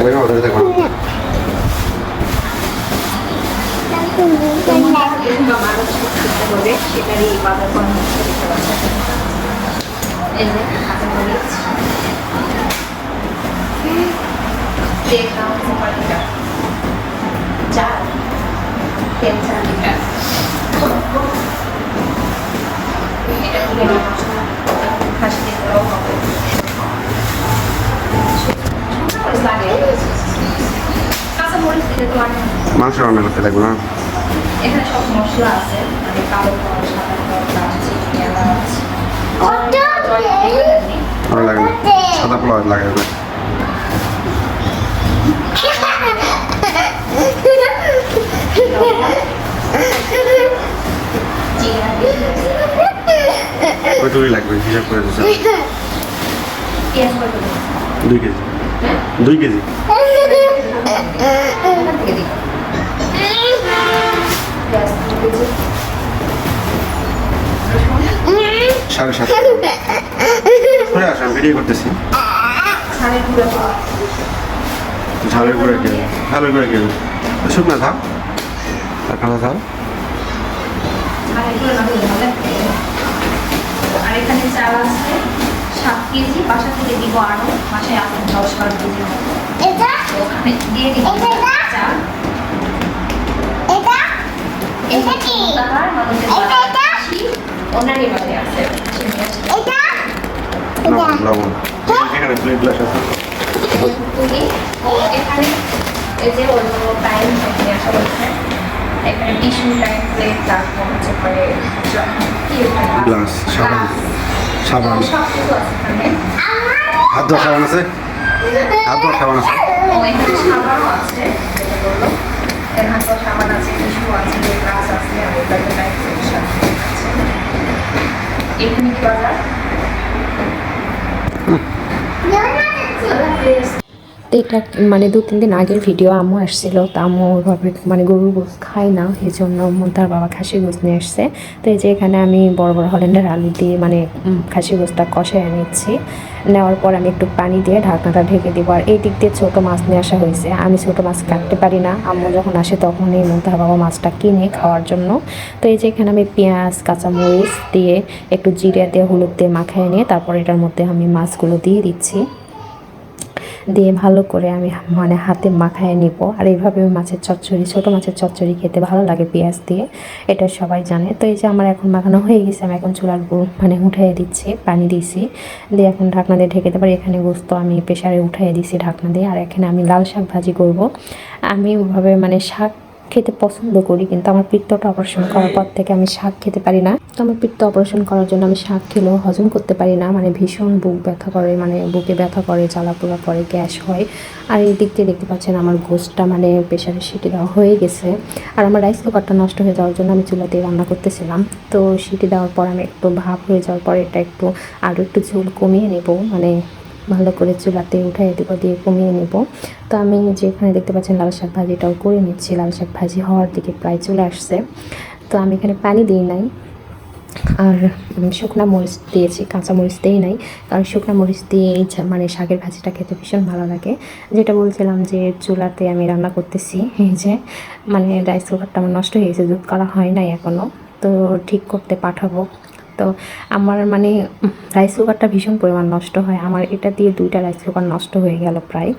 ধরে থাকো কিংবা মানুষ করতে হবে সেটারই বাজার পরামর্শ দিতে পারছে এই যে হাতে মরিচ তেল নাও সুপার লিটার চাল তেল চার লিটার এটা তুলে নিয়ে মশলা খাসি দিতেও হবে লাগে কাঁচা মরিচ দিলে তো আর মাংস রান্না করতে লাগবে না। এখানে সব মশলা আছে মানে কালো ফল সাদা লাগে না সাদা পোলাও লাগে না কতটুকু লাগবে হিসাব করে দিচ্ছে। দুই কেজি। দুই কেজি। সাড়ে সাত ঘুরে আসো ভিডিও করতেছি। ঝালের গুঁড়া কে ঝালের গুঁড়া কে শুকনা থাক আর খানা থাক। আর এখানে চাল আছে সাত কেজি বাসা থেকে দিব আরও মাসে আছে দশ বারো কেজি। ওখানে দিয়ে দিব চাল এই মোতাহার মানুষের বাড়ি আসি, ওনারই বাড়ি আছে সে নিয়ে আসছে। লবণ লবণ এখানে প্লেট গ্লাস আছে এখানে এই যে অন্য টাইম নিয়ে আসা হচ্ছে এখানে টিস্যু টাইম প্লেট তারপর হচ্ছে পরে গ্লাস সাবান সাবান। হাত ধোয়া সাবান আছে? হাত ধোয়া সাবান আছে? ও এখানে সাবানও আছে সাবান আছে টিস্যু আছে গ্লাস আছে আর এখানে টাইম সেকশন আছে এখানে কি বাজার তো এটা মানে দু, তিন দিন আগের ভিডিও আম্মু আসছিল, তো আম্মু ওইভাবে মানে গরুর গোস খায় না এই জন্য তার বাবা খাসি গোস নিয়ে আসছে। তো এই যে এখানে আমি বড় বড় হল্যান্ডের আলু দিয়ে মানে খাসি গোসটা কষায় নিচ্ছি। নেওয়ার পর আমি একটু পানি দিয়ে ঢাকনাটা ঢেকে দিব। আর এই দিক দিয়ে ছোটো মাছ নিয়ে আসা হয়েছে। আমি ছোটো মাছ কাটতে পারি না। আম্মু যখন আসে তখনই তার বাবা মাছটা কিনে খাওয়ার জন্য। তো এই যে এখানে আমি পেঁয়াজ, কাঁচামরিচ দিয়ে একটু জিরে দিয়ে, হলুদ দিয়ে মাখায় নিয়ে তারপর এটার মধ্যে আমি মাছগুলো দিয়ে দিচ্ছি। দিয়ে ভালো করে আমি মানে হাতে মাখায় নিব। আর এইভাবে মাছের চচ্চড়ি, ছোটো মাছের চচ্চড়ি খেতে ভালো লাগে পেঁয়াজ দিয়ে। এটা সবাই জানে। তো এই যে আমার এখন মাখানো হয়ে গেছে, আমি এখন চুলার মানে উঠাই দিচ্ছি, পানি দিয়েছি। দিয়ে এখন ঢাকনা দিয়ে ঢেকে দেবার এখানে গোস্ত আমি প্রেশারে উঠাই দিয়েছি ঢাকনা দিয়ে। আর এখানে আমি লাল শাক ভাজি করব। আমি ওভাবে মানে শাক খেতে পছন্দ করি, কিন্তু আমার পিত্তটা অপারেশন করার পর থেকে আমি শাক খেতে পারি না। তো আমার পিত্ত অপারেশন করার জন্য আমি শাক খেলেও হজম করতে পারি না মানে ভীষণ বুক ব্যথা করে মানে বুকে ব্যথা করে জ্বালাপোড়া করে গ্যাস হয়। আর এই দিক দিয়ে দেখতে পাচ্ছেন আমার গোস্তটা মানে প্রেশারে সিটি দেওয়া হয়ে গেছে। আর আমার রাইস কুকারটা নষ্ট হয়ে যাওয়ার জন্য আমি চুলাতে রান্না করতেছিলাম। তো সিটি দেওয়ার পর আমি একটু ভাব হয়ে যাওয়ার পর এটা একটু আরও একটু ঝোল কমিয়ে নেব মানে ভালো করে চুলাতে উঠাই দেবো দিয়ে কমিয়ে নেব। তো আমি যেখানে দেখতে পাচ্ছেন লাল শাক ভাজিটাও করে নিচ্ছি। লাল শাক ভাজি হওয়ার দিকে প্রায় চলে আসছে। তো আমি এখানে পানি দিই নাই। আর শুকনা মরিচ দিয়েছি, কাঁচা মরিচ দিই নাই। কারণ শুকনা মরিচ দিয়ে মানে শাকের ভাজিটা খেতে ভীষণ ভালো লাগে। যেটা বলছিলাম যে চুলাতে আমি রান্না করতেছি, এই যে মানে রাইস কুকারটা আমার নষ্ট হয়ে গেছে, দুধ করা হয় নাই এখনও তো ঠিক করতে পাঠাবো। তো আমার মানে রাইস কুকারটা ভীষণ পরিমাণ নষ্ট হয়। আমার এটা দিয়ে দুইটা রাইস কুকার নষ্ট হয়ে গেল প্রায়।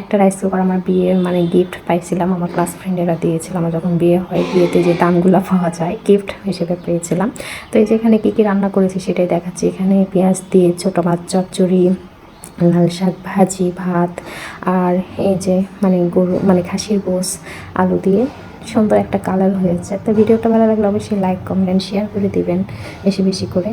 একটা রাইস কুকার আমার বিয়ে মানে গিফট পাইছিলাম, আমার ক্লাস ফ্রেন্ডেরা দিয়েছিল। আমার যখন বিয়ে হয়, বিয়েতে যে দামগুলো পাওয়া যায় গিফট হিসেবে পেয়েছিলাম। তো এই যে এখানে কী কী রান্না করেছি সেটাই দেখাচ্ছি। এখানে পেঁয়াজ দিয়ে ছোটো মাছ চচ্চড়ি, লাল শাক ভাজি, ভাত, আর এই যে মানে গরু মানে খাসির গোস আলু দিয়ে সুন্দর একটা কালার হয়েছে তো ভিডিওটা ভালো লাগলে অবশ্যই লাইক কমেন্ট শেয়ার করে দিবেন, বেশি বেশি করে।